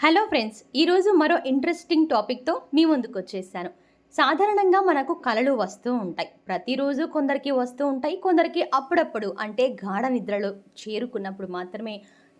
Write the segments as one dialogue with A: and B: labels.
A: Hello friends ఈరోజు మరో interesting టాపిక్తో మీ ముందుకు వచ్చేసాను. సాధారణంగా మనకు కళలు వస్తూ ఉంటాయి. ప్రతిరోజు కొందరికి వస్తూ ఉంటాయి కొందరికి అప్పుడప్పుడు అంటే గాఢ నిద్రలో చేరుకున్నప్పుడు మాత్రమే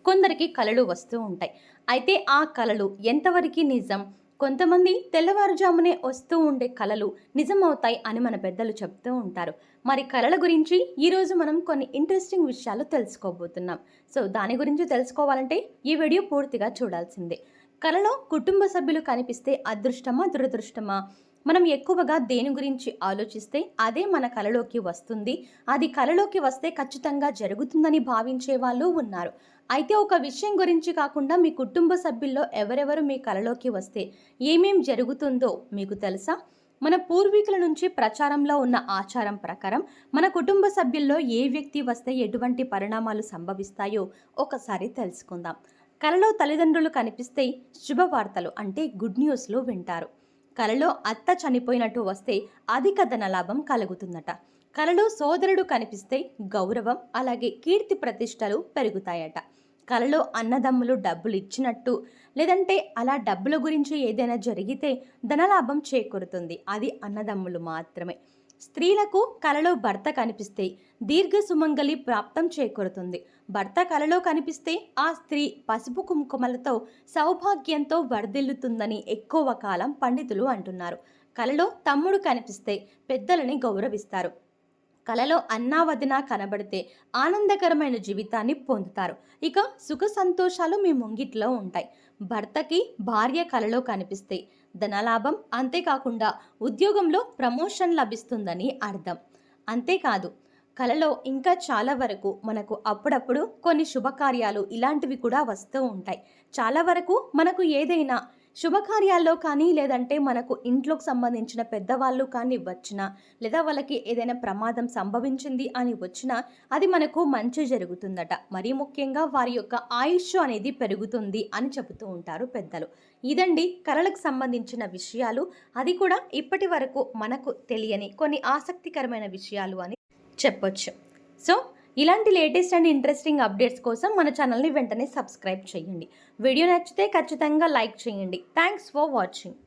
A: కొందరికి కళలు వస్తూ ఉంటాయి. అయితే ఆ కళలు ఎంతవరకు నిజం? కొంతమంది తెల్లవారుజామునే వస్తూ ఉండే కళలు నిజమవుతాయి అని మన పెద్దలు చెప్తూ ఉంటారు. మరి కళల గురించి ఈరోజు మనం కొన్ని ఇంట్రెస్టింగ్ విషయాలు తెలుసుకోబోతున్నాం. సో దాని గురించి తెలుసుకోవాలంటే ఈ వీడియో పూర్తిగా చూడాల్సిందే. కళలో కుటుంబ సభ్యులు కనిపిస్తే అదృష్టమా దురదృష్టమా? మనం ఎక్కువగా దేని గురించి ఆలోచిస్తే అదే మన కలలోకి వస్తుంది. అది కలలోకి వస్తే ఖచ్చితంగా జరుగుతుందని భావించే వాళ్ళు ఉన్నారు. అయితే ఒక విషయం గురించి కాకుండా మీ కుటుంబ సభ్యుల్లో ఎవరెవరు మీ కలలోకి వస్తే ఏమేం జరుగుతుందో మీకు తెలుసా? మన పూర్వీకుల నుంచి ప్రచారంలో ఉన్న ఆచారం ప్రకారం మన కుటుంబ సభ్యుల్లో ఏ వ్యక్తి వస్తే ఎటువంటి పరిణామాలు సంభవిస్తాయో ఒకసారి తెలుసుకుందాం. కలలో తల్లిదండ్రులు కనిపిస్తే శుభవార్తలు అంటే గుడ్ న్యూస్లు వింటారు. కలలో అత్త చనిపోయినట్టు వస్తే అధిక ధనలాభం కలుగుతుందట. కలలో సోదరుడు కనిపిస్తే గౌరవం అలాగే కీర్తి ప్రతిష్టలు పెరుగుతాయట. కలలో అన్నదమ్ములు డబ్బులు ఇచ్చినట్టు లేదంటే అలా డబ్బుల గురించి ఏదైనా జరిగితే ధనలాభం చేకూరుతుంది. అది అన్నదమ్ములు మాత్రమే. స్త్రీలకు కలలో భర్త కనిపిస్తే దీర్ఘ సుమంగలి ప్రాప్తం చేకూరుతుంది. భర్త కలలో కనిపిస్తే ఆ స్త్రీ పసుపు కుంకుమలతో సౌభాగ్యంతో వర్ధిల్లుతుందని ఎక్కువ కాలం పండితులు అంటున్నారు. కలలో తమ్ముడు కనిపిస్తే పెద్దలని గౌరవిస్తారు. కలలో అన్నా వదిన కనబడితే ఆనందకరమైన జీవితాన్ని పొందుతారు. ఇక సుఖ సంతోషాలు మీ ముంగిట్లో ఉంటాయి. భర్తకి భార్య కలలో కనిపిస్తాయి ధనలాభం అంతేకాకుండా ఉద్యోగంలో ప్రమోషన్ లభిస్తుందని అర్థం. అంతేకాదు కలలో ఇంకా చాలా వరకు మనకు అప్పుడప్పుడు కొన్ని శుభకార్యాలు ఇలాంటివి కూడా వస్తూ ఉంటాయి. చాలా వరకు మనకు ఏదైనా శుభకార్యాల్లో కానీ లేదంటే మనకు ఇంట్లోకి సంబంధించిన పెద్దవాళ్ళు కానీ వచ్చినా లేదా వాళ్ళకి ఏదైనా ప్రమాదం సంభవించింది అని వచ్చినా అది మనకు మంచి జరుగుతుందట. మరీ ముఖ్యంగా వారి యొక్క ఆయుష్ అనేది పెరుగుతుంది అని చెబుతూ ఉంటారు పెద్దలు. ఇదండి కళలకు సంబంధించిన విషయాలు. అది కూడా ఇప్పటి వరకు మనకు తెలియని కొన్ని ఆసక్తికరమైన విషయాలు అని చెప్పొచ్చు. సో ఇలాంటి లేటెస్ట్ అండ్ ఇంట్రెస్టింగ్ అప్డేట్స్ కోసం మన ఛానల్ని వెంటనే సబ్స్క్రైబ్ చేయండి. వీడియో నచ్చితే ఖచ్చితంగా లైక్ చేయండి. Thanks for watching